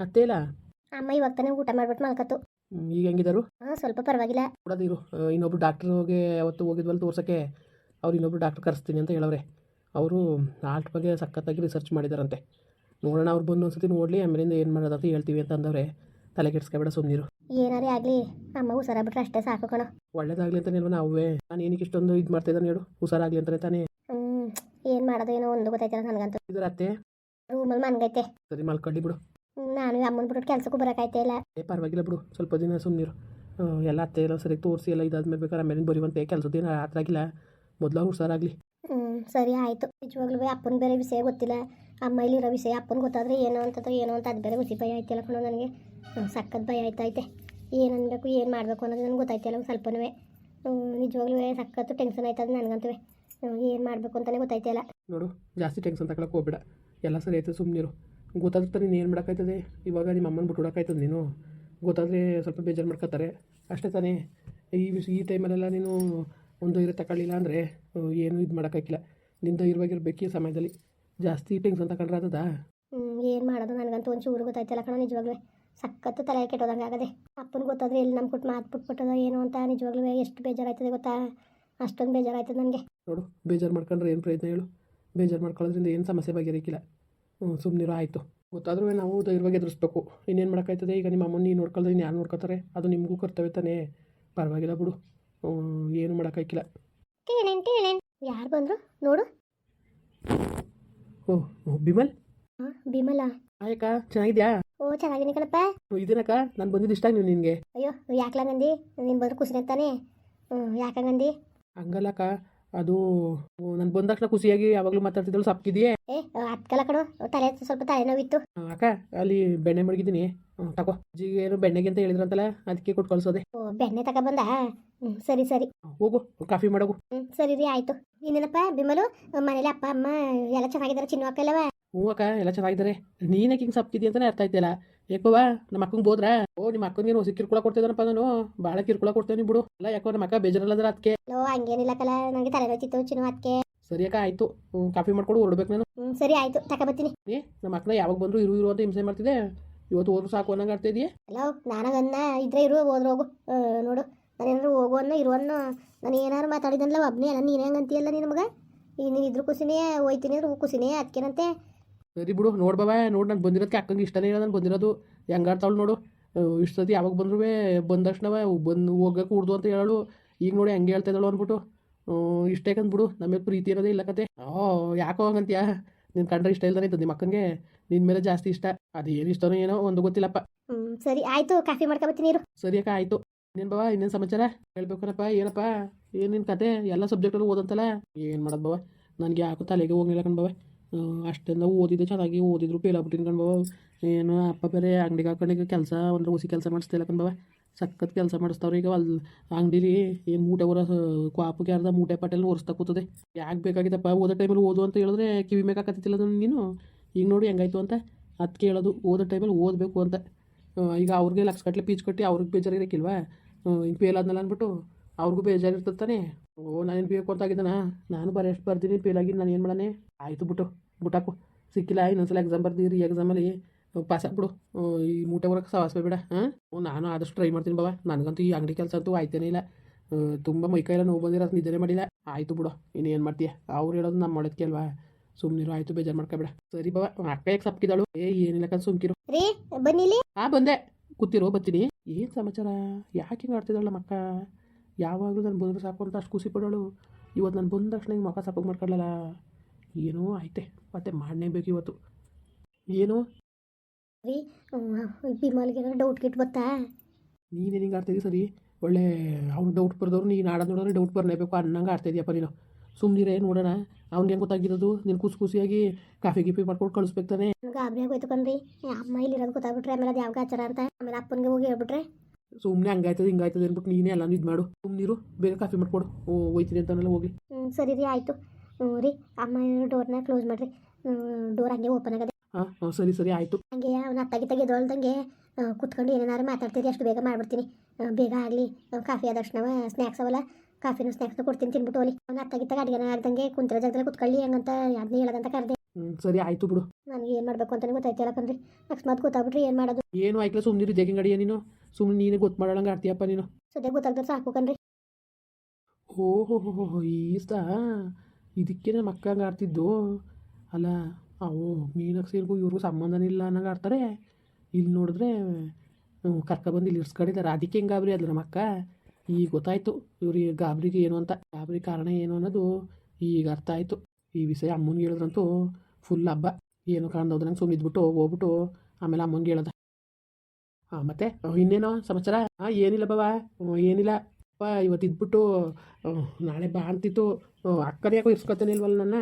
ಅತ್ತೆ ಇಲ್ಲ? ಅಮ್ಮ ಇವಾಗ ತಾನೇ ಊಟ ಮಾಡ್ಬಿಟ್ಟು ಮಲ್ಕತ್ತು. ಈಗ ಹೆಂಗಿದಾರು ಹಾಂ ಸ್ವಲ್ಪ ಪರವಾಗಿಲ್ಲ. ಕೊಡೋದಿರು ಇನ್ನೊಬ್ರು ಡಾಕ್ಟ್ರಿಗೆ ಅವತ್ತು ಹೋಗಿದ್ವಲ್ಲ ತೋರ್ಸೋಕ್ಕೆ. ಅವ್ರು ಇನ್ನೊಬ್ರು ಡಾಕ್ಟ್ರ್ ಕರೆಸ್ತೀನಿ ಅಂತ ಹೇಳವ್ರೆ. ಅವರು ಆಲ್ಟ್ ಬಗ್ಗೆ ಸಖತ್ತಾಗಿ ರಿಸರ್ಚ್ ಮಾಡಿದಾರಂತೆ. ನೋಡೋಣ ಅವ್ರು ಬಂದು ಒಂದ್ಸತಿ ನೋಡಲಿ ಆಮೇಲಿಂದ ಏನು ಮಾಡೋದಂತ ಹೇಳ್ತೀವಿ ಅಂತ ಅಂದವ್ರೆ. ತಲೆ ಕೆಡ್ಸ್ಕೊಬೇಡ ಸುಮ್ಮನಿರು ಏನಾರೇ ಆಗಲಿ ಅಮ್ಮ ಹುಷಾರಾಗ್ಬಿಟ್ರೆ ಅಷ್ಟೇ ಸಾಕು ಕಣ. ಒಳ್ಳೇದಾಗಲಿ ಅಂತ ನಿಲ್ವ ನಾವೇ ನಾನು ಏನಕ್ಕೆ ಇಷ್ಟೊಂದು ಇದು ಮಾಡ್ತಾಯಿದ್ದಾನೆ ಹೇಳು. ಹುಷಾರಾಗಲಿ ಅಂತಾನೆ ತಾನೇ. ಏನು ಮಾಡೋದು ಏನೋ ಒಂದು ಗೊತ್ತಾಯ್ತಲ್ಲ ನನಗಂತೂ. ಇದರ ಅತ್ತೆ? ರೂಮಲ್ಲಿ ಮನ್ಗೈತೆ. ಸರಿ ಮಲ್ಕೊಳ್ಳಿ ಬಿಡು. ನಾನು ಅಮ್ಮನ ಬಿಟ್ಟು ಕೆಲ್ಸಕ್ಕೂ ಬರೋಕ್ಕಾಯ್ತಾ ಇಲ್ಲ. ಏ ಪರವಾಗಿಲ್ಲ ಬಿಡು. ಸ್ವಲ್ಪ ದಿನ ಸುಮ್ಮನಿರು ಎಲ್ಲ ಅತ್ತೆ ಎಲ್ಲ ಸರಿ ತೋರಿಸಿ ಎಲ್ಲ ಇದಾದ್ಮೇಲೆ ಬೇಕಾದ್ರೆ ಆಮೇಲೆ ಬರೀವಂತೆ ಕೆಲಸದೇನು ಕೆಲಸ ಆಗಿಲ್ಲ. ಮೊದಲು ಅವ್ರು ಹುಷಾರಾಗಲಿ. ಹ್ಞೂ ಸರಿ ಆಯಿತು. ನಿಜವಾಗ್ಲೂ ಅಪ್ಪನ ಬೇರೆ ವಿಷಯ ಗೊತ್ತಿಲ್ಲ. ಅಮ್ಮ ಇಲ್ಲಿರೋ ವಿಷಯ ಅಪ್ಪನ ಗೊತ್ತಾದ್ರೆ ಏನೋ ಅಂತಂದ್ರೆ ಏನೋ ಅಂತ ಅದು ಬೇರೆ ಗೊತ್ತಿ ಭಯ ಆಯ್ತಲ್ಲ ಕಣೋ ನನಗೆ. ಸಖತ್ ಭಯ ಆಯ್ತೈತೆ ಏನು ಅನ್ಬೇಕು ಏನು ಮಾಡಬೇಕು ಅನ್ನೋದು ನನಗೆ ಗೊತ್ತಾಯ್ತಿಲ್ಲ ಸ್ವಲ್ಪನೂ ನಿಜವಾಗ್ಲೂ ಸಖತ್ತು ಟೆನ್ಷನ್ ಆಯ್ತದ ನನಗಂತೂ ಏನು ಮಾಡಬೇಕು ಅಂತಲೇ ಗೊತ್ತಾಯ್ತಿಲ್ಲ ನೋಡು ಜಾಸ್ತಿ ಟೆನ್ಷನ್ ತಗೊಳಕ್ಕೆ ಹೋಗ್ಬೇಡ. ಎಲ್ಲ ಸರಿ ಆಯ್ತು ಸುಮ್ಮನಿರು ಗೊತ್ತಾದ್ರೆ ತಾನೇ ನೀನು ಏನು ಮಾಡೋಕ್ಕಾಯ್ತದೆ ಇವಾಗ ನಿಮ್ಮ ಅಮ್ಮನ ಬಿಟ್ಟು ನೀನು? ಗೊತ್ತಾದರೆ ಸ್ವಲ್ಪ ಬೇಜಾರು ಮಾಡ್ಕೊತಾರೆ ಅಷ್ಟೇ ತಾನೇ. ಈ ವಿಷ ಈ ಟೈಮಲ್ಲೆಲ್ಲ ನೀನು ಒಂದು ಇರೋ ತಗೊಳ್ಳಿಲ್ಲ ಅಂದರೆ ಏನು ಇದು ಮಾಡೋಕ್ಕಾಗಿಲ್ಲ ನಿಂದ ಇರುವಾಗಿರ್ಬೇಕು ಈ ಸಮಯದಲ್ಲಿ ಜಾಸ್ತಿ ಟೆನ್ಷನ್ ತಗೊಂಡ್ರೆ ಆತದ? ಏನು ಮಾಡೋದು? ನನಗಂತೂ ಒಂಚೂರು ಗೊತ್ತಾಯ್ತಲ್ಲ ನಿಜವಾಗ್ಲೇ ನಿಜವಾಗ್ಲೂ. ಸಖತ್ತು ತಲೆ ಕೆಟ್ಟೋದಂಗೆ ಆಗದೆ. ಅಪ್ಪನ ಗೊತ್ತಾದ್ರೆ ಇಲ್ಲಿ ನಮ್ಮ ಕೊಟ್ಟು ಮಾತು ಬಿಟ್ಬಿಟ್ಟದ ಏನು ಅಂತ ನಿಜವಾಗ್ಲೂ ಎಷ್ಟು ಬೇಜಾರಾಯ್ತದೆ ಗೊತ್ತಾ? ಅಷ್ಟೊಂದು ಬೇಜಾರಾಯ್ತದೆ ನನಗೆ. ನೋಡು ಬೇಜಾರು ಮಾಡ್ಕೊಂಡ್ರೆ ಏನು ಪ್ರಯತ್ನ ಹೇಳು. ಬೇಜಾರು ಮಾಡ್ಕೊಳ್ಳೋದ್ರಿಂದ ಏನು ಸಮಸ್ಯೆ ಬಗೆಹರಿಕಿಲ್ಲ. ಹ್ಞೂ ಸುಮ್ಮನಿರೋ ಆಯಿತು. ಗೊತ್ತಾದ್ರೂ ನಾವು ಧೈರ್ಯವಾಗಿ ಎದುರಿಸ್ಬೇಕು. ಇನ್ನೇನು ಮಾಡೋಕ್ಕಾಯ್ತದೆ? ಈಗ ನಿಮ್ಮ ಅಮ್ಮನ ನೀನು ನೋಡ್ಕೊಳ್ದೆ ಇನ್ನು ಯಾರು ನೋಡ್ಕೊತಾರೆ ಅದು ನಿಮಗೂ ಕರ್ತವ್ಯ ತಾನೇ. ಪರವಾಗಿಲ್ಲ ಬಿಡು. ಏನು ಮಾಡೋಕ್ಕಾಗಿಲ್ಲ ಕೇಳೇನು ಕೇಳೇನು ಯಾರು ಬಂದರು? ನೋಡು. ಓಹ್ ಓಹ್, ಬಿಮಲ್? ಹಾಂ ಬಿಮಲ. ಆಯಕ್ಕ ಚೆನ್ನಾಗಿದ್ಯಾ? ಓ ಚೆನ್ನಾಗಿನಿ ಕಣಪ್ಪ. ಇದೇನಕ್ಕ? ನಾನು ಬಂದಿದ್ದು ಇಷ್ಟ ನೀವು ನಿನಗೆ. ಅಯ್ಯೋ ಯಾಕ್ಲಂಗಂದಿ ನೀನು ಬಂದ್ರೆ ಖುಷಿ ಅಂತಾನೆ ಹ್ಞೂ ನಂದಿ? ಹಂಗಲ್ಲಕ್ಕ ಅದು ನನ್ ಬಂದ ತಕ್ಷಣ ಖುಷಿಯಾಗಿ ಯಾವಾಗಲೂ ಮಾತಾಡ್ತಿದ್ದಳು ಸಪ್ಕಿದೆಯೇ. ಏ ಅತ್ಕಲ ಕಣೋ ತಲೆ ಸ್ವಲ್ಪ ತಲೆನೋವಿತ್ತು. ಅಕ್ಕ ಅಲ್ಲಿ ಬೆಣ್ಣೆ ಮಡಗಿದ್ದೀನಿ. ತಕೋ. ತಗೋ ಅಜ್ಜಿಗೆ ಏನು ಬೆಣ್ಣೆಗೆ ಅಂತ ಹೇಳಿದ್ರಂತಲ್ಲ ಅದಕ್ಕೆ ಕೊಟ್ಟು ಕಳ್ಸೋದೆ. ಓ ಬೆಣ್ಣೆ ತಕ ಬಂದ? ಸರಿ ಸರಿ. ಹೋಗು ಕಾಫಿ ಮಾಡೋಗು. ಸರಿ ರೀ ಆಯ್ತು. ಇನ್ನೇನಪ್ಪ ಬಿಮಲು ಮನೇಲಿ ಅಪ್ಪ ಅಮ್ಮ ಎಲ್ಲ ಚೆನ್ನಾಗಿದ್ದಾರೆ ಚಿನ್ನ ಅಕ್ಕ ಎಲ್ಲವ ಹ್ಞೂ ಅಕ್ಕ ಎಲ್ಲ ಚೆನ್ನಾಗಿದ್ದಾರೆ ನೀನೇ ಹಿಂಗೆ ಸಪ್ಕಿದಿ ಅಂತಲೇ ಅರ್ಥ ಆಯ್ತಿಲ್ಲ ಯಾಕೋವಾ ನಮ್ಮ ಅಕ್ಕಂಗೆ ಬೋದ್ರಾ? ಓ ನಿಮ್ಮ ಅಕ್ಕನಿಗೆ ಹೊಸ ಕಿರ್ಕೊಳ ಕೊಡ್ತಿದ್ದಾನಪ್ಪ ನಾನು. ಭಾಳ ಕಿರ್ಕೊಳ ಕೊಡ್ತೇನೆ ಬಿಡು. ಅಲ್ಲ ಯಾಕೋ ನಮ್ಮ ಅಕ್ಕ ಬೇಜಾರಲ್ಲದ್ರ ಅದಕ್ಕೆ ಲೋ ಹಂಗೇನಿಲ್ಲ ಕಲ ನನಗೆ ತಲೆ ನೋಯ್ತಿತ್ತು ಚಿನ್ನು ಅದಕ್ಕೆ ಸರಿ ಅಕ್ಕ ಆಯಿತು. ಕಾಫಿ ಮಾಡ್ಕೊಂಡು ಹೊರಡ್ಬೇಕು ನಾನು. ಹ್ಞೂ ಸರಿ ಆಯ್ತು. ತಗೊಬತ್ತೀನಿ ಏ ನಮ್ಮ ಅಕ್ಕನ ಯಾವಾಗ ಬಂದ್ರು ಇರು ಇರು ಅಂತ ಹಿಂಸೆ ಮಾಡ್ತಿದ್ದೆ. ಇವತ್ತು ಹೋದ್ರು ಸಾಕು ಅನ್ನಂಗೆ ಆಡ್ತಾ ಇದೆಯೇ? ಹಲೋ ನಾನಾಗನ್ನ ಇದ್ರೆ ಇರು ಹೋದ್ರೆ ಹೋಗು. ಆ, ನೋಡು ನಾನೇನಾದ್ರು ಹೋಗು ಅನ್ನೋ ಇರು ಅನ್ನೋ ನಾನು ಏನಾದ್ರು ಮಾತಾಡಿದನಲ್ಲ ಒಬ್ಬನೇ ಅಲ್ಲ ನೀನು ಹೆಂಗಂತೀಯಲ್ಲ ನಿನ್ನ ಮಗ? ಈಗ ನೀನು ಇದ್ರ ಕುಸಿನೇ ಹೋಯ್ತೀನಿ ಅಂದ್ರೆ ಕುಸಿನೇ ಅದಕ್ಕೇನಂತೆ ಸರಿ ಬಿಡು ನೋಡು ಬಾಬಾ ನೋಡು ನಾನು ಬಂದಿರೋದಕ್ಕೆ ಅಕ್ಕಂಗೆ ಇಷ್ಟನೇ ಇಲ್ಲ ನಾನು ಬಂದಿರೋದು ಹೆಂಗಾಡ್ತಾವಳು ನೋಡು. ಇಷ್ಟು ಸತಿ ಯಾವಾಗ ಬಂದ್ರು ಬಂದ ತಕ್ಷಣವೇ ಬಂದು ಹೋಗಕ್ಕೆ ಕೂಡ್ದು ಅಂತ ಹೇಳೋಳು. ಈಗ ನೋಡಿ ಹೆಂಗೆ ಹೇಳ್ತಾ ಇದ್ದಾಳು ಅಂದ್ಬಿಟ್ಟು ಇಷ್ಟೇ ನಮ್ಮ ಮೇಲೆ ಪ್ರೀತಿ ಇರೋದೇ ಇಲ್ಲ ಕತೆ. ಓ ಯಾಕೋ ಹಂಗಂತೀಯ? ನಿನ್ನ ಕಂಡ್ರೆ ಇಷ್ಟ ಇಲ್ದಾನೆ ಇತ್ತು ನಿಮ್ಮ ಅಕ್ಕಂಗೆ. ನಿನ್ನ ಮೇಲೆ ಜಾಸ್ತಿ ಇಷ್ಟ. ಅದೇನು ಇಷ್ಟನೋ ಏನೋ ಒಂದು ಗೊತ್ತಿಲ್ಲಪ್ಪ. ಸರಿ ಆಯಿತು ಕಾಫಿ ಮಾಡ್ಕೊಬತ್ತೀನಿ ಇರು ಸರಿ ಅಕ್ಕ ಆಯಿತು. ನಿನ್ನ ಬಾವ ಇನ್ನೇನು ಸಮಾಚಾರ? ಹೇಳ್ಬೇಕನಪ್ಪ ಏನಪ್ಪ? ಏನು ನಿನ್ನ ಕತೆ? ಎಲ್ಲ ಸಬ್ಜೆಕ್ಟಲ್ಲೂ ಓದಂತಲ್ಲ? ಏನು ಮಾಡೋದು ಬಾವ ನನಗೆ ಯಾಕೋ ತಲೆಗೆ ಹೋಗಿಲ್ಲ ಕಣ್ ಬಾವ ಅಷ್ಟೆಲ್ಲ ಓದಿದೆ, ಚೆನ್ನಾಗಿ ಓದಿದ್ರು. ಫೇಲ್ ಆಗ್ಬಿಟ್ಟಿನಿ ಕಣ್ ಏನು ಅಪ್ಪ ಬೇರೆ ಅಂಗಡಿಗೆ ಹಾಕೊಂಡಿಗೆ ಕೆಲಸ ಒಂದು ಹುಸಿ ಕೆಲಸ ಮಾಡಿಸ್ತಿಲ್ಲ ಕಣ್ ಬಾವ ಸಖತ್ ಕೆಲಸ ಮಾಡಿಸ್ತಾವ್ರೆ ಈಗ ಅಲ್ಲಿ ಅಂಗಡಿಲಿ ಏನು ಮೂಟೆ ಹೊರ ಕ್ವಾಪಿಗೆ ಅರ್ಧ ಮೂಟೆ ಪಾಟೆಲ್ಲ ಒರೆಸ್ತಾ ಕೂತದೆ. ಯಾಕೆ ಬೇಕಾಗಿತ್ತಪ್ಪ? ಓದೋ ಟೈಮಲ್ಲಿ ಓದು ಅಂತ ಹೇಳಿದ್ರೆ ಕಿವಿ ಮೇಲೆ ನೀನು? ಈಗ ನೋಡಿ ಹೆಂಗಾಯ್ತು ಅಂತ. ಅದಕ್ಕೆ ಕೇಳೋದು, ಓದೋ ಟೈಮಲ್ಲಿ ಓದಬೇಕು ಅಂತ. ಈಗ ಅವ್ರಿಗೆ ಲಕ್ಷ ಕಟ್ಲೆ ಪೀಚ್ ಕಟ್ಟಿ ಅವ್ರಿಗೆ ಬೇಜಾರಿರಕ್ಕಿಲ್ವಾ ಹಿಂಗೆ ಫೇಲ್ ಆದ್ನಲ್ಲ ಅಂದ್ಬಿಟ್ಟು ಅವ್ರಿಗೂ ಬೇಜಾರಿರ್ತದೆ ತಾನೇ. ಓ ನಾನೇನು ಬೇಕು ಅಂತ ಆಗಿದ್ದಾನ ನಾನು ಬರೆಯಷ್ಟು ಬರ್ತೀನಿ ಫೇಲ್ ನಾನು ಏನು ಮಾಡಾನೆ ಆಯಿತು ಬಿಟ್ಟು. ಬಿಟ್ಟಾಕು ಸಿಕ್ಕಿಲ್ಲ ಇನ್ನೊಂದ್ಸಲ ಎಕ್ಸಾಮ್ ಬರ್ದಿರಿ ಎಕ್ಸಾಮಲ್ಲಿ ಪಾಸ್ ಆಗ್ಬಿಡು. ಈ ಮೂಟೆ ಬರೋಕ್ಕೆ ಸವಾಸ ಬೇಡ ಹಾಂ ನಾನು ಆದಷ್ಟು ಟ್ರೈ ಮಾಡ್ತೀನಿ ಬಾಬಾ ನನಗಂತೂ ಈ ಅಂಗಡಿ ಕೆಲಸ ಅಂತೂ ಆಯ್ತೇನೇ ಇಲ್ಲ. ತುಂಬ ಮೈಕೈಲ್ಲ ನೋವು ಬಂದಿರೋ ನಿದ್ದೆನೇ ಮಾಡಿಲ್ಲ. ಆಯಿತು ಬಿಡು ಇನ್ನು ಏನು ಮಾಡ್ತೀಯ? ಅವ್ರು ಹೇಳೋದು ನಮ್ಮ ಮಾಡೋದಕ್ಕೆ ಅಲ್ವಾ ಸುಮ್ಮನಿರು ಆಯಿತು ಬೇಜಾರು ಮಾಡ್ಕೊಬೇಡ ಸರಿ ಬಾಬಾ ಅಕ್ಕ ಯಾಕೆ ಸಪ್ಕಿದಾಳು ಏ ಏನಿಲ್ಲ ಕನ್ ಸುಮ್ಕಿರು. ಬನ್ನಿಲಿ ಆ ಬಂದೆ. ಕೂತಿರೋ ಬರ್ತೀನಿ. ಏನು ಸಮಾಚಾರ? ಯಾಕೆ ಹಿಂಗೆ ಆಡ್ತಿದ್ದಾಳೆ ಮಕ್ಕ ಅಕ್ಕ ಯಾವಾಗಲೂ ನಾನು ಬಂದ್ರೆ ಸಾಕು ಅಂತ ಅಷ್ಟು ಖುಷಿ ಪಡೋಳು. ಇವತ್ತು ನಾನು ಬಂದ ತಕ್ಷಣ ಹಿಂಗೆ ಮಕ್ಕ ಸಾಕೋಗಿ ಮಾಡ್ಕೊಳ್ಳಲ್ಲ ಏನೋ ಐತೆ ಮತ್ತೆ ಮಾಡಲೇಬೇಕು ಇವತ್ತು. ಏನು? ರೀ ಬಿಮಲ್ಗೆ ಡೌಟ್ ಗಿಟ್ ಗೊತ್ತಾ ನೀನು ಹಿಂಗೆ ಆಡ್ತಿದ್ದೀವಿ ಸರಿ? ಒಳ್ಳೆ ಅವ್ನು ಡೌಟ್ ಬರ್ದವ್ರು ನೀನು ಆಡೋದು ನೋಡೋರು ಡೌಟ್ ಬರಲೇಬೇಕು ಅನ್ನಂಗೆ ಆಡ್ತಾಯಿದ್ಯಪ್ಪ ನೀನು. ಸುಮ್ಮನಿರೇ ನೋಡೋಣ? ಅವ್ನಿಗೆ ಹೆಂಗೆ ಗೊತ್ತಾಗಿರೋದು? ನೀನು ಖುಷಿ ಖುಷಿಯಾಗಿ ಕಾಫಿ ಗಿಫಿ ಮಾಡ್ಕೊಂಡು ಕಳಿಸ್ಬೇಕು ತಾನೆ. ಗಾಬರಿ ಆಗೋಯ್ತು ಕಣ್ರಿ. ಅಮ್ಮ ಇಲ್ಲಿರೋದು ಗೊತ್ತಾಗ್ಬಿಟ್ರೆ ಆಮೇಲೆ ಅದು ಯಾವ ಆಚಾರ ಅಂತ ಆಮೇಲೆ ಅಪ್ಪನಿಗೆ ಹೋಗಿ ಹೇಳ್ಬಿಟ್ರೆ. ಸುಮ್ಮನೆ ಹಂಗಾಯ್ತದೆ ಹಿಂಗಾಯ್ತದೆ ಅಂದ್ಬಿಟ್ಟು ನೀನೇ ಎಲ್ಲ ಇದು ಮಾಡು. ಸುಮ್ಮನಿರು ಬೇಗ ಕಾಫಿ ಮಾಡ್ಕೊಡು. ಓ ಹೋಯ್ತೀನಿ ಅಂತಾನೆಲ್ಲ ಹೋಗಿ. ಸರಿ ರೀ ಆಯಿತು. ಹ್ಞೂ ರೀ. ಅಮ್ಮ ಡೋರ್ನ ಕ್ಲೋಸ್ ಮಾಡಿರಿ. ಡೋರ್ ಹಂಗೆ ಓಪನ್ ಆಗದೆ. ಹಾಂ ಸರಿ ಸರಿ ಆಯಿತು. ಹಂಗೆ ಅವ್ನ ಅತ್ತಾಗಿ ತೆಗೆದೊಳ್ದಂಗೆ ಕುತ್ಕೊಂಡು ಏನೇನಾರು ಮಾತಾಡ್ತೀರಿ ಅಷ್ಟು ಬೇಗ ಮಾಡ್ಬಿಡ್ತೀನಿ. ಬೇಗ ಆಗಲಿ. ಕಾಫಿ ಆದ ತಕ್ಷಣ ಸ್ನ್ಯಾಕ್ಸ್ ಅವಲ್ಲ ಕಾಫಿನೂ ಸ್ನ್ಯಾಕ್ಸ್ನು ಕೊಡ್ತೀನಿ ತಿನ್ಬಿಟ್ಟು ಹೋಲಿ ಅವ್ನ ಅತ್ತಾಗಿತ್ತಾಗ ಅಡುಗೆನ ಆಗ್ದಂಗೆ ಕುಂತಿರೋ ಜಾಗದಲ್ಲಿ ಕುತ್ಕೊಳ್ಳಿ ಹಂಗಂತ ಯಾರನ್ನೇ ಹೇಳೋದಂತ ಕರೆದೆ ಹ್ಞೂ ಸರಿ ಆಯಿತು ಬಿಡು. ನನಗೆ ಏನು ಮಾಡಬೇಕು ಅಂತಲೇ ಗೊತ್ತಾಯ್ತಿಲ್ಲ ಕಣ್ರಿ ಅಕಸ್ಮಾತ್ ಗೊತ್ತಾಗ್ಬಿಟ್ರಿ ಏನು ಮಾಡೋದು? ಏನು ಆಯ್ಕಲ ಸುಮ್ಮನಿರು ದೇಗಿನ ಅಡಿಯ ನೀನು. ಸುಮ್ಮನೆ ನೀನು ಗೊತ್ತು ಮಾಡೋಂಗೆ ಆಡ್ತೀಯಪ್ಪ ನೀನು. ಸದ್ಯ ಗೊತ್ತಾಗ್ದ್ರೆ ಸಾಕು ಕಣ್ರಿ. ಓ ಹೋ ಹೋ ಹೋ ಈಸ್ದ ಇದಕ್ಕೆ ನಮ್ಮ ಅಕ್ಕ ಹಂಗೆ ಆಡ್ತಿದ್ದು. ಅಲ್ಲ, ಅವು ಮೀನಾಕ್ಷಿಗೂ ಇವ್ರಿಗೂ ಸಂಬಂಧನೇ ಇಲ್ಲ ಅನ್ನಂಗೆ ಆಡ್ತಾರೆ. ಇಲ್ಲಿ ನೋಡಿದ್ರೆ ಕರ್ಕೊಬಂದು ಇಲ್ಲಿ ಇರ್ಸ್ಕೊಂಡಿದ್ದಾರೆ. ಅದಕ್ಕೆ ಹೆಂಗೆ ಗಾಬರಿ ಅಲ್ಲ ನಮ್ಮ ಅಕ್ಕ? ಈಗ ಗೊತ್ತಾಯ್ತು, ಇವ್ರಿಗೆ ಗಾಬರಿಗೆ ಏನು ಅಂತ. ಗಾಬರಿ ಕಾರಣ ಏನು ಅನ್ನೋದು ಈಗ ಅರ್ಥ ಆಯಿತು. ಈ ವಿಷಯ ಅಮ್ಮನಿಗೆ ಹೇಳಿದ್ರಂತೂ ಫುಲ್ ಹಬ್ಬ. ಏನು ಕಾಣ್ದವ್ದು ನಂಗೆ ಸುಮ್ಮನಿದ್ಬಿಟ್ಟು ಹೋಗ್ಬಿಟ್ಟು ಆಮೇಲೆ ಅಮ್ಮನಿಗೆ ಹೇಳ್ದೆ. ಹಾಂ ಮತ್ತೆ ಇನ್ನೇನೋ ಸಮಾಚಾರ? ಹಾಂ ಏನಿಲ್ಲ ಬಾಬಾ ಏನಿಲ್ಲ. ಅಪ್ಪ ಇವತ್ತು ಇದ್ಬಿಟ್ಟು ನಾಳೆ ಬಾ ಅಂತಿತ್ತು. ಅಹ್, ಅಕ್ಕನ ಯಾಕೋ ಇರ್ಸ್ಕೊತಾನೆ ಇಲ್ವಲ್ಲ ನನ್ನ?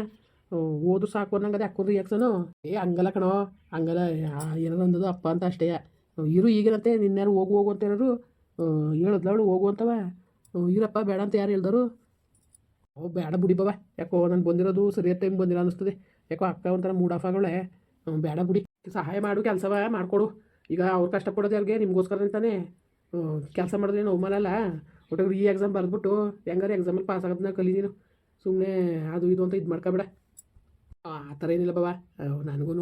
ಓದು ಸಾಕು ಅನ್ನಂಗದೆ ಅಕ್ಕರು ರಿಯಾಕ್ಷನು ಏ ಹಂಗಲ್ಲ ಕಣೋ ಹಂಗಲ್ಲ ಏನಾರು ಅಂದದು ಅಪ್ಪ ಅಂತ ಅಷ್ಟೇ. ಇರು ಈಗಿನಂತೆ ನಿನ್ನೆಯಾರು ಹೋಗು ಹೋಗು ಅಂತ ಹೇಳೋರು. ಹೇಳಿದ್ಲ ಅವಳು ಹೋಗು ಅಂತವ. ಇರಪ್ಪ ಬೇಡ ಅಂತ ಯಾರು ಹೇಳ್ದರು? ಓ ಬೇಡ ಬುಡಿ ಬಾವ. ಯಾಕೋ ನಾನು ಬಂದಿರೋದು ಸರಿಯಾದ ಟೈಮ್ ಬಂದಿಲ್ಲ ಅನ್ನಿಸ್ತದೆ. ಯಾಕೋ ಅಕ್ಕ ಒಂಥರ ಮೂಡ್ ಆಫ್ ಆಗೋಳೆ ಬೇಡ ಬುಡಿ. ಸಹಾಯ ಮಾಡು ಕೆಲಸವ ಮಾಡಿಕೊಡು. ಈಗ ಅವ್ರು ಕಷ್ಟಪಡೋದು ಯಾರಿಗೆ? ನಿಮಗೋಸ್ಕರ ಅಂತಾನೆ. ಕೆಲಸ ಮಾಡಿದ್ರೆ ಏನು ಅವಮಾನಲ್ಲ ಒಟ್ಟಿಗೆ ಈ ಎಕ್ಸಾಮ್ ಬರೆದ್ಬಿಟ್ಟು ಹೆಂಗಾರು ಎಕ್ಸಾಮಲ್ಲಿ ಪಾಸ್ ಆಗೋದನ್ನ ಕಲಿ ನೀನು. ಸುಮ್ಮನೆ ಅದು ಇದು ಅಂತ ಇದು ಮಾಡ್ಕೊಬೇಡ ಆ ಥರ ಏನಿಲ್ಲ ಬಾಬಾ. ನನಗೂ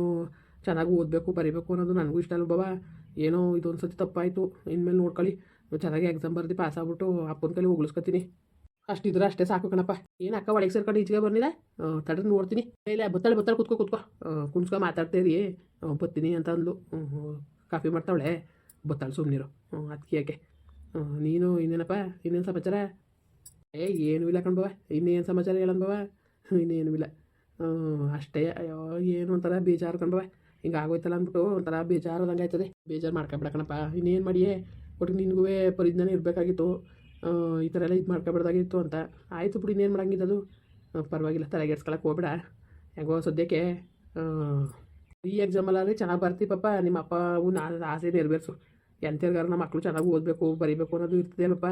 ಚೆನ್ನಾಗೂ ಓದಬೇಕು, ಬರೀಬೇಕು ಅನ್ನೋದು ನನಗೂ ಇಷ್ಟ ಅಲ್ಲ ಬಾಬಾ. ಏನೋ ಇದೊಂದು ಸತಿ ತಪ್ಪಾಯಿತು. ಇನ್ಮೇಲೆ ನೋಡ್ಕೊಳ್ಳಿ. ಚೆನ್ನಾಗಿ ಎಕ್ಸಾಮ್ ಬರ್ದು ಪಾಸ್ ಆಗ್ಬಿಟ್ಟು ಅಪ್ಪನ ಕೈಲಿ ಉಗುಳಿಸ್ಕೊತೀನಿ ಅಷ್ಟಿದ್ರೆ ಅಷ್ಟೇ ಸಾಕು ಕಣಪ್ಪ. ಏನು ಅಕ್ಕ ಒಳಗೆ ಸೇರ್ಕೊಂಡು ಈಚೆಗೆ ಬಂದಿದೆ ತಡೆದು ನೋಡ್ತೀನಿ. ಇಲ್ಲ ಬತ್ತಾಳೆ ಬತ್ತಾಳೆ ಕುತ್ಕೋ, ಕುತ್ಕೊ. ಕುಣ್ಸ್ಕೊ ಮಾತಾಡ್ತೇರಿ ಬತ್ತೀನಿ ಅಂತ ಅಂದ್ಲು. ಕಾಫಿ ಮಾಡ್ತಾವಳೆ. ಬತ್ತಾಳೆ ಸುಮ್ಮನಿರು ಅದಕ್ಕೆ ಯಾಕೆ? ನೀನು ಇನ್ನೇನಪ್ಪ? ಇನ್ನೇನು ಸಮಾಚಾರ? ಏ, ಏನೂ ಇಲ್ಲ ಕಣ್ಬವ ಇನ್ನೇನು ಸಮಾಚಾರ ಹೇಳನ್ ಇನ್ನೇನು ಇಲ್ಲ. ಅಷ್ಟೇ. ಅಯ್ಯೋ, ಏನು ಒಂಥರ ಬೇಜಾರು ಕಣ್ಬವ ಹಿಂಗೆ ಆಗೋಯ್ತಲ್ಲ ಅಂದ್ಬಿಟ್ಟು ಒಂಥರ ಬೇಜಾರು ಆದಂಗೆ ಆಯ್ತದೆ. ಬೇಜಾರು ಮಾಡ್ಕೊಬೇಡ ಕಣಪ್ಪ. ಇನ್ನೇನು ಮಾಡಿಯೇ? ಒಟ್ಟು ನಿನಗೂ ಪರಿಜ್ಞಾನ ಇರಬೇಕಾಗಿತ್ತು. ಈ ಥರ ಎಲ್ಲ ಇದು ಮಾಡ್ಕೊಬಾರ್ದಾಗಿತ್ತು ಅಂತ. ಆಯಿತು ಬಿಡಿ, ಇನ್ನೇನು ಅದು? ಪರವಾಗಿಲ್ಲ ತಲೆಗೆಡ್ಸ್ಕೊಳಕ್ಕೆ ಹೋಗ್ಬೇಡ. ಹೆಂಗೋ ಸದ್ಯಕ್ಕೆ ಈ ಎಕ್ಸಾಮ್ ಎಕ್ಸಾಮಲ್ಲಾದ್ರೆ ಚೆನ್ನಾಗಿ ಬರ್ತೀವಿ ಪಾಪ ನಿಮ್ಮ ಅಪ್ಪ ನಾ ಆಸೆ ನೆರವೇರಿಸು. ಎಂಥವ್ರಿಗಾರು ನಮ್ಮ ಮಕ್ಕಳು ಚೆನ್ನಾಗಿ ಓದಬೇಕು, ಬರೀಬೇಕು ಅನ್ನೋದು ಇರ್ತದೆ ಅಲ್ಲಪ್ಪ.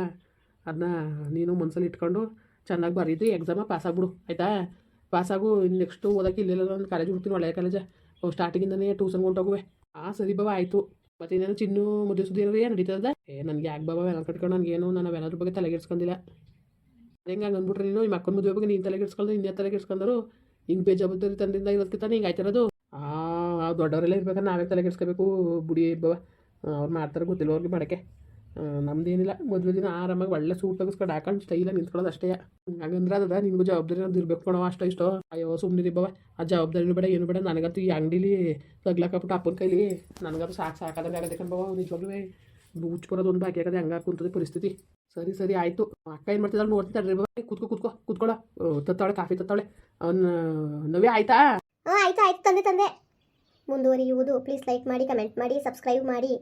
ಅದನ್ನ ನೀನು ಮನಸ್ಸಲ್ಲಿ ಇಟ್ಕೊಂಡು ಚೆನ್ನಾಗಿ ಬರೀದು ಎಕ್ಸಾಮ ಪಾಸ್ ಆಗ್ಬಿಡು, ಆಯಿತಾ? ಪಾಸಾಗು ಇನ್ನು ನೆಕ್ಸ್ಟು ಓದೋಕೆ ಇಲ್ಲೆಲ್ಲ ಒಂದು ಕಾಲೇಜ್ ಹೋಗ್ತೀನಿ ಒಳ್ಳೆಯ ಕಾಲೇಜ ಸ್ಟಾರ್ಟಿಂಗಿಂದನೇ ಟ್ಯೂಷನ್ಗೆ ಹೊಂಟೋಗುವೆ ಆ, ಸರಿ ಬಾಬಾ, ಆಯಿತು. ಮತ್ತು ಇನ್ನೇನು ಚಿನ್ನು ಮುದ್ದೆ ಸುದ್ದಿ ಏನಾರು ಏನು ನಡೀತದ? ಏ, ನನಗೆ ಯಾಕೆ ಬಾಬಾ ಎಲ್ಲ ಕಟ್ಕೊಂಡು ನನಗೇನು ನಾನು ಅವೆಲ್ಲದ್ರ ಬಗ್ಗೆ ತಲೆಗೆಡ್ಸ್ಕೊಂಡಿಲ್ಲ ಹೆಂಗೆ ಹಂಗೆ ಅಂದ್ಬಿಟ್ರೆ ನೀನು? ನಿಮ್ಮ ಅಕ್ಕನ ಮದುವೆ ಬಗ್ಗೆ ನೀನು ತಲೆಗೆಡ್ಸ್ಕೊಂಡು ಇನ್ನೇ ತಲೆಗೆಡ್ಸ್ಕೊಂಡರು ಹಿಂಗೆ ಬೇಜವಾಬ್ದಾರಿ ತಂದಿಂದ ಇರೋದಕ್ಕಿಂತ ಹಿಂಗೆ ಆಯ್ತಿರೋದು? ಆ ದೊಡ್ಡವರೆಲ್ಲ ಇರ್ಬೇಕಾದ್ರೆ ನಾವೇ ತಲೆಗೆಡ್ಸ್ಕೋಬೇಕು ಬುಡಿ ಬಾಬಾ. ಅವ್ರು ಮಾಡ್ತಾರೆ ಗೊತ್ತಿಲ್ಲ ಅವ್ರಿಗೆ ಮಾಡೋಕ್ಕೆ. ನಮ್ದೇನಿಲ್ಲ. ಮದುವೆ ದಿನ ಆರಾಮಾಗಿ ಒಳ್ಳೆ ಸೂಟ್ ತೆಗೆಸ್ಕೊಂಡು ಹಾಕೊಂಡು ಸ್ಟೈಲಾಗಿ ನಿಂತ್ಕೊಳ್ಳೋದು ಅಷ್ಟೇ. ಹಂಗಂದ್ರೆ ಅದ ನಿನಗೂ ಜವಾಬ್ದಾರಿ ಇರಬೇಕು ಇರ್ಬೇಕು ಕೊಡೋ ಅಷ್ಟೋ ಇಷ್ಟೋ. ಅಯ್ಯೋ ಸುಮ್ಮನೆ ಬವ ಆ ಜವಾಬ್ದಾರಿ ಬೇಡ, ಏನು ಬೇಡ. ನನಗಂತೂ ಈ ಅಂಗಡಿಲಿ ತಗ್ಲಾಕಬಿಟ್ಟು ಅಪ್ಪನ ಕೈಲಿ ನನಗಂತೂ ಸಾಕು ಸಾಕಾದಂಗೆ ಆಗದೆ ಕಣ್ಬವ ನಿಜವಾಗ್ಲೂ. ಬೂಚ್ ಬರೋದು ಒಂದು ಬಾಕಿ ಆಗದೆ ಹಂಗೆ ಕುಂತದೆ ಪರಿಸ್ಥಿತಿ. ಸರಿ ಸರಿ, ಆಯಿತು. ಅಕ್ಕ ಏನು ಮಾಡ್ತಿದ್ದಾಳೆ ನೋಡ್ತೀನಿ ರೀ ಕುತ್ಕೊ, ಕುತ್ಕೋ, ಕುತ್ಕೊಳ್ಳೋ. ತತ್ತಾಳೆ, ಕಾಫಿ ತತ್ತಾಳೆ. ಅವ್ನ, ನವ್ಯ, ಆಯ್ತಾ? ಹಾಂ ಆಯ್ತು ಆಯ್ತು. ತಂದೆ ತಂದೆ. ಮುಂದುವರಿಯುವುದು. ಪ್ಲೀಸ್ ಲೈಕ್ ಮಾಡಿ ಕಮೆಂಟ್ ಮಾಡಿ ಸಬ್ಸ್ಕ್ರೈಬ್ ಮಾಡಿ.